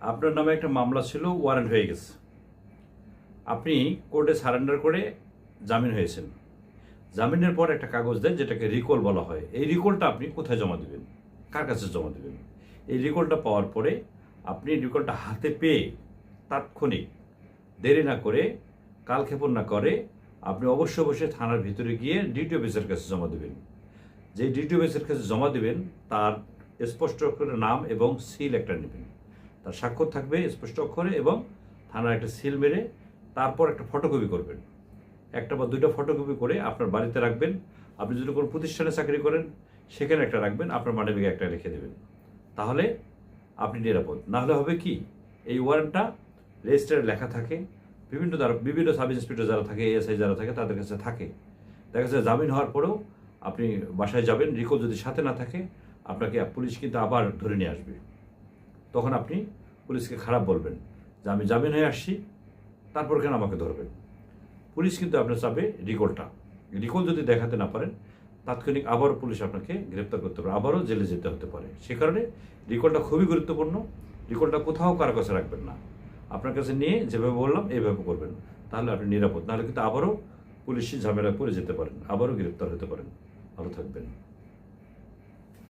আপনার নামে একটা মামলা ছিল ওয়ারেন্ট হয়ে গেছে। আপনি কোর্টে সারেন্ডার করে জামিন হয়েছেন। জামিনের পর একটা কাগজ দেয়, যেটাকে রিকল বলা হয়। এই রিকলটা আপনি কোথায় জমা দেবেন? কার কাছে জমা দেবেন? এই রিকলটা পাওয়ার পরে আপনি রিকলটা হাতে পেয়ে তাৎক্ষণিক দেরি না করে, কালক্ষেপণ না করে আপনি অবশ্য অবশ্যই থানার ভিতরে গিয়ে ডিটি অফিসের কাছে জমা দেবেন। যে ডিটি অফিসের কাছে জমা দেবেন, তার স্পষ্ট করে নাম এবং সিল একটা নেবেন। তার স্বাক্ষর থাকবে স্পষ্ট অক্ষরে এবং থানার একটা সিল মেরে তারপর একটা ফটোকপি করবেন। একটা বা দুইটা ফটোকপি করে আপনার বাড়িতে রাখবেন। আপনি যদি কোনো প্রতিষ্ঠানে চাকরি করেন, সেখানে একটা রাখবেন, আপনার মানে ব্যাগে একটা রেখে দেবেন। তাহলে আপনি নিরাপদ। নাহলে হবে কি? এই ওয়ারেন্টটা রেজিস্টারে লেখা থাকে। বিভিন্ন দ্বারা, বিভিন্ন সাব ইন্সপেক্টর যারা থাকে এএসআই যারা থাকে, তাদের কাছে থাকে। দেখা যাচ্ছে জামিন হওয়ার পরেও আপনি বাসায় যাবেন, রিকল যদি সাথে না থাকে, আপনাকে পুলিশ কিন্তু আবার ধরে নিয়ে আসবে। তখন আপনি পুলিশকে খারাপ বলবেন যে আমি জামিন হয়ে আসছি, তারপর কেন আমাকে ধরবেন পুলিশ কিন্তু আপনার চাবে রিকলটা। রিকল যদি দেখাতে না পারেন, তাৎক্ষণিক আবারও পুলিশ আপনাকে গ্রেপ্তার করতে পারে, আবারও জেলে যেতে হতে পারে। সে কারণে রিকলটা খুবই গুরুত্বপূর্ণ। রিকলটা কোথাও কারও কাছে রাখবেন না। আপনার কাছে নিয়ে যেভাবে বললাম, এইভাবে করবেন। তাহলে আপনি নিরাপদ। নাহলে কিন্তু আবারও পুলিশি ঝামেলায় পড়ে যেতে পারেন, আবারও গ্রেপ্তার হতে পারেন। ভালো থাকবেন।